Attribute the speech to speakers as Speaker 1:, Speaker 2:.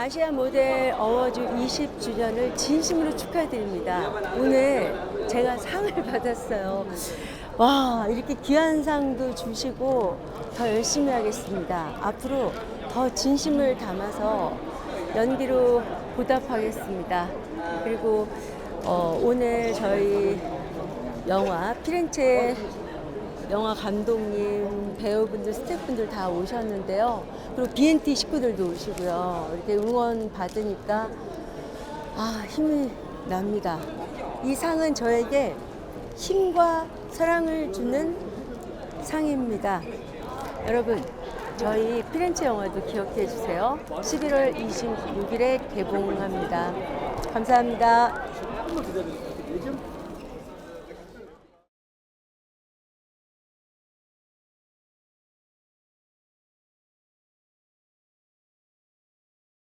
Speaker 1: 아시아 모델 어워즈 20주년을 진심으로 축하드립니다. 오늘 제가 상을 받았어요. 와, 이렇게 귀한 상도 주시고 더 열심히 하겠습니다. 앞으로 더 진심을 담아서 연기로 보답하겠습니다. 그리고 어, 오늘 저희 영화 피렌체 영화 감독님, 배우분들, 스태프분들 다 오셨는데요. 그리고 BNT 식구들도 오시고요. 이렇게 응원 받으니까 아 힘이 납니다. 이 상은 저에게 힘과 사랑을 주는 상입니다. 여러분, 저희 피렌체 영화도 기억해 주세요. 11월 26일에 개봉합니다. 감사합니다.